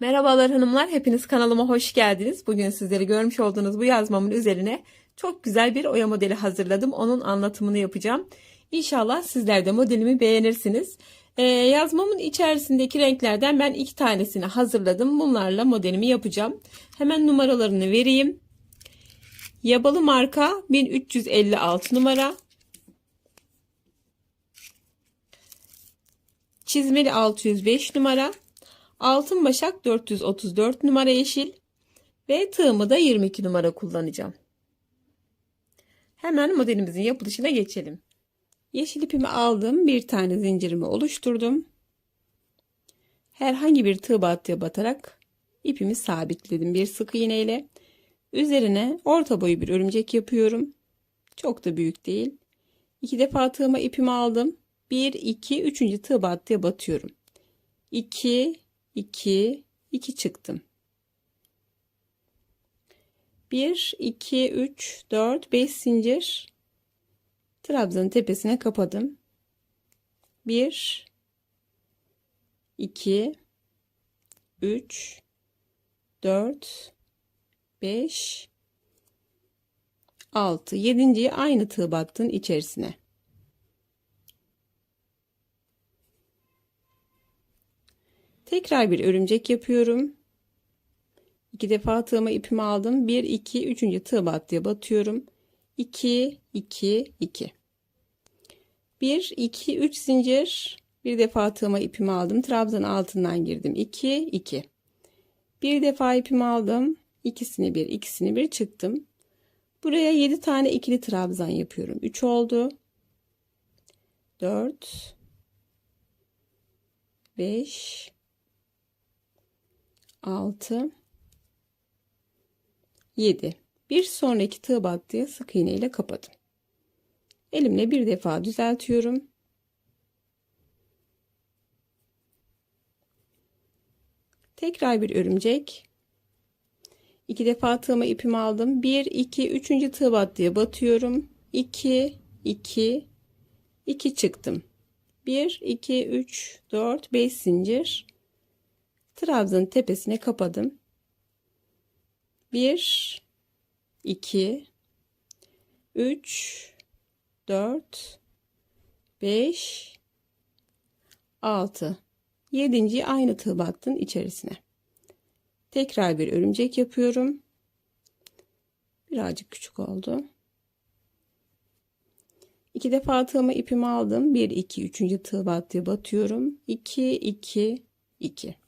Merhabalar hanımlar, hepiniz kanalıma hoş geldiniz. Bugün sizleri görmüş olduğunuz bu yazmamın üzerine çok güzel bir oya modeli hazırladım. Onun anlatımını yapacağım. İnşallah sizler de modelimi beğenirsiniz. Ee, yazmamın içerisindeki renklerden ben iki tanesini hazırladım. Bunlarla modelimi yapacağım. Hemen numaralarını vereyim. Yabalı marka 1356 numara. Çizmeli 605 numara. Altın başak 434 numara yeşil ve tığımı da 22 numara kullanacağım. Hemen modelimizin yapılışına geçelim. Yeşil ipimi aldım. Bir tane zincirimi oluşturdum. Herhangi bir tığ battıya batarak ipimi sabitledim bir sık iğne ile. Üzerine orta boyu bir örümcek yapıyorum. Çok da büyük değil. İki defa tığıma ipimi aldım. 1, 2, 3. tığ battıya batıyorum. 2, 2, 2 çıktım. 1, 2, 3, 4, 5 zincir. Trabzanın tepesine kapadım. 1, 2, 3, 4, 5, 6, 7. aynı tığ battığın içerisine. Tekrar bir örümcek yapıyorum. İki defa tığıma ipimi aldım. 1 2 3. tığ battıya batıyorum. 2 2 2. 1 2 3 zincir. Bir defa tığıma ipimi aldım. Trabzan altından girdim. 2 2. Bir defa ipimi aldım. İkisini bir, ikisini bir çıktım. Buraya 7 tane ikili trabzan yapıyorum. 3 oldu. 4 5 6 7 bir sonraki tığ battıya sık iğne ile kapadım elimle bir defa düzeltiyorum. Tekrar bir örümcek. İki defa tığıma ipimi aldım. 1 2 3. tığ battıya batıyorum. 2 2 2 çıktım. 1 2 3 4 5 zincir trabzanın tepesine kapadım. 1 2 3 4 5 6 7. aynı tığ battın içerisine. Tekrar bir örümcek yapıyorum. Birazcık küçük oldu. İki defa tığıma ipimi aldım. 1 2 3. tığ battıya batıyorum. 2 2 2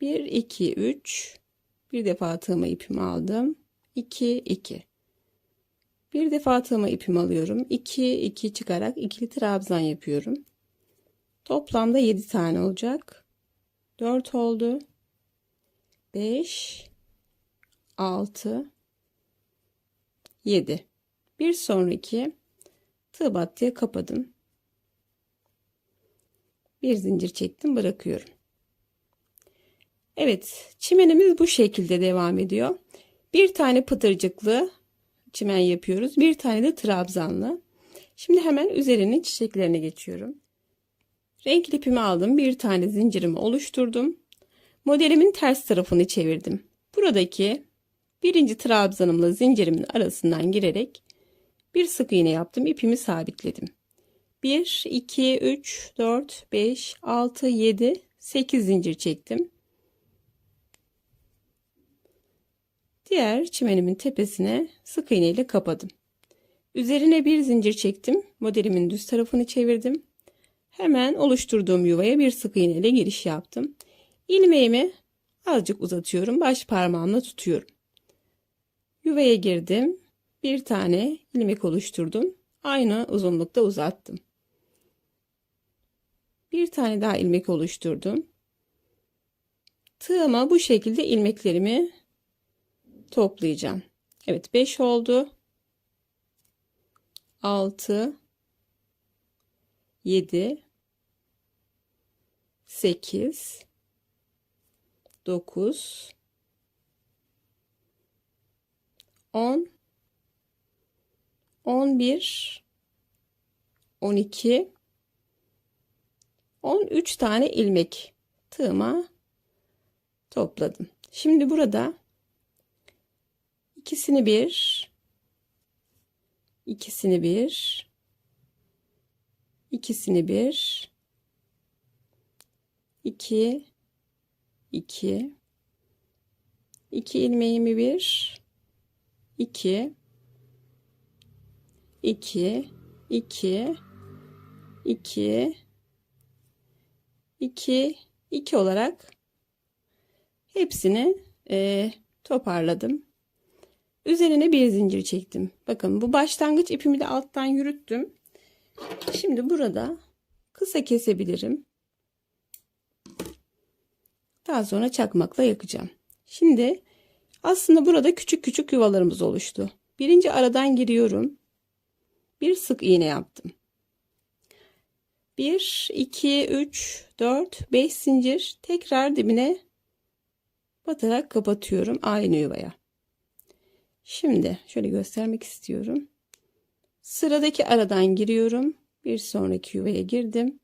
1 2 3 bir defa tığıma ipimi aldım. 2 2 bir defa tığıma ipimi alıyorum. 2 2 çıkarak ikili trabzan yapıyorum. Toplamda 7 tane olacak. 4 oldu. 5 6 7 bir sonraki tığ battıya kapadım. Bir zincir çektim bırakıyorum Evet çimenimiz bu şekilde devam ediyor. Bir tane pıtırcıklı çimen yapıyoruz. Bir tane de trabzanlı. Şimdi hemen üzerinin çiçeklerine geçiyorum. Renkli ipimi aldım. Bir tane zincirimi oluşturdum. Modelimin ters tarafını çevirdim. Buradaki birinci trabzanımla zincirimin arasından girerek bir sık iğne yaptım. İpimi sabitledim. 1, 2, 3, 4, 5, 6, 7, 8 zincir çektim. Diğer çimenimin tepesine sık iğne ile kapadım. Üzerine bir zincir çektim. Modelimin düz tarafını çevirdim. Hemen oluşturduğum yuvaya bir sık iğne ile giriş yaptım. İlmeğimi azıcık uzatıyorum. Baş parmağımla tutuyorum. Yuvaya girdim. Bir tane ilmek oluşturdum. Aynı uzunlukta uzattım. Bir tane daha ilmek oluşturdum. Tığıma bu şekilde ilmeklerimi toplayacağım. Evet 5 oldu. 6 7 8 9 10 11 12 13 tane ilmek tığıma topladım. Şimdi burada ikisini bir. İkisini bir. İkisini bir. İki. İki. İki ilmeğimi bir. İki. İki. İki. İki. İki. İki olarak hepsini e, toparladım. Üzerine bir zincir çektim. Bakın bu başlangıç ipimi de alttan yürüttüm. Şimdi burada kısa kesebilirim. Daha sonra çakmakla yakacağım. Şimdi aslında burada küçük küçük yuvalarımız oluştu. Birinci aradan giriyorum. Bir sık iğne yaptım. 1, 2, 3, 4, 5 zincir tekrar dibine batarak kapatıyorum aynı yuvaya. Şimdi şöyle göstermek istiyorum. Sıradaki aradan giriyorum. Bir sonraki yuvaya girdim.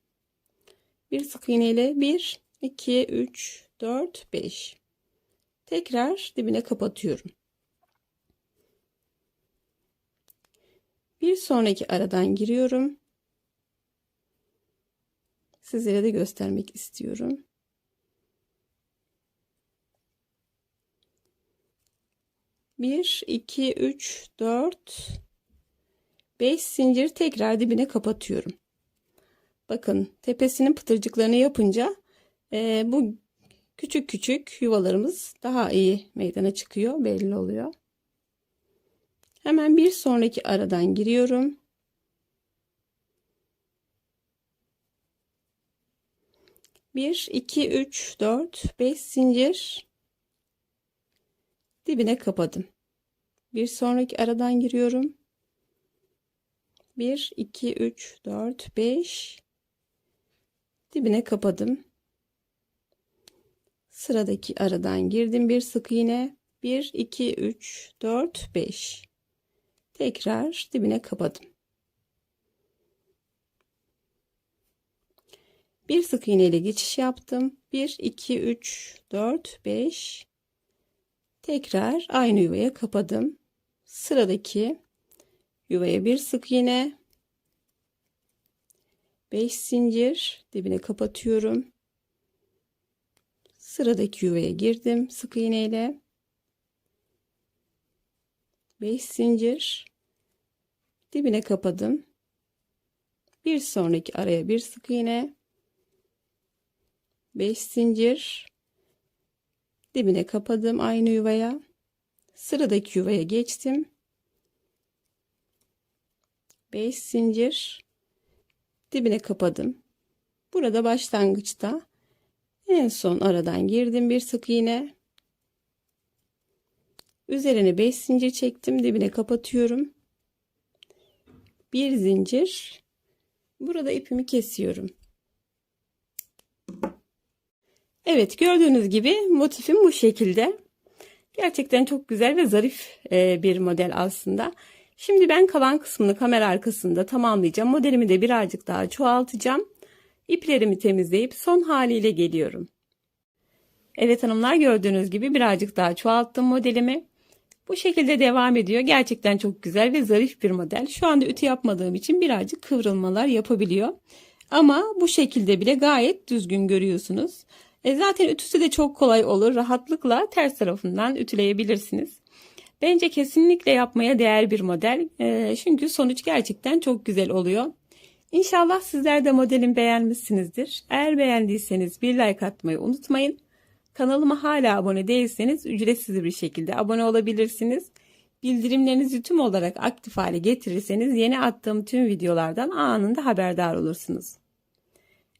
Bir sık iğne ile 1, 2, 3, 4, 5. Tekrar dibine kapatıyorum. Bir sonraki aradan giriyorum. Sizlere de göstermek istiyorum. Bir, iki, üç, dört, beş zincir tekrar dibine kapatıyorum. Bakın tepesinin pıtırcıklarını yapınca e, bu küçük küçük yuvalarımız daha iyi meydana çıkıyor belli oluyor. Hemen bir sonraki aradan giriyorum. Bir, iki, üç, dört, beş zincir dibine kapadım. Bir sonraki aradan giriyorum. Bir, iki, üç, dört, beş dibine kapadım. Sıradaki aradan girdim bir sık iğne. 1 2 3 4 5 tekrar dibine kapadım. Bir sık iğne ile geçiş yaptım. 1 2 3 4 5 tekrar aynı yuvaya kapadım. Sıradaki yuvaya bir sık iğne 5 zincir dibine kapatıyorum. Sıradaki yuvaya girdim sık iğne ile. 5 zincir dibine kapadım. Bir sonraki araya bir sık iğne 5 zincir dibine kapadım aynı yuvaya. Sıradaki yuvaya geçtim. 5 zincir dibine kapadım. Burada başlangıçta en son aradan girdim bir sık iğne. Üzerine 5 zincir çektim. Dibine kapatıyorum. Bir zincir. Burada ipimi kesiyorum. Evet gördüğünüz gibi motifim bu şekilde. Gerçekten çok güzel ve zarif e, bir model aslında. Şimdi ben kalan kısmını kamera arkasında tamamlayacağım. Modelimi de birazcık daha çoğaltacağım. İplerimi temizleyip son haliyle geliyorum. Evet hanımlar gördüğünüz gibi birazcık daha çoğalttım modelimi. Bu şekilde devam ediyor. Gerçekten çok güzel ve zarif bir model. Şu anda ütü yapmadığım için birazcık kıvrılmalar yapabiliyor. Ama bu şekilde bile gayet düzgün görüyorsunuz. E zaten ütüsü de çok kolay olur. Rahatlıkla ters tarafından ütüleyebilirsiniz. Bence kesinlikle yapmaya değer bir model. E, çünkü sonuç gerçekten çok güzel oluyor. İnşallah sizler de modelin beğenmişsinizdir. Eğer beğendiyseniz bir like atmayı unutmayın. Kanalıma hala abone değilseniz ücretsiz bir şekilde abone olabilirsiniz. Bildirimlerinizi tüm olarak aktif hale getirirseniz yeni attığım tüm videolardan anında haberdar olursunuz.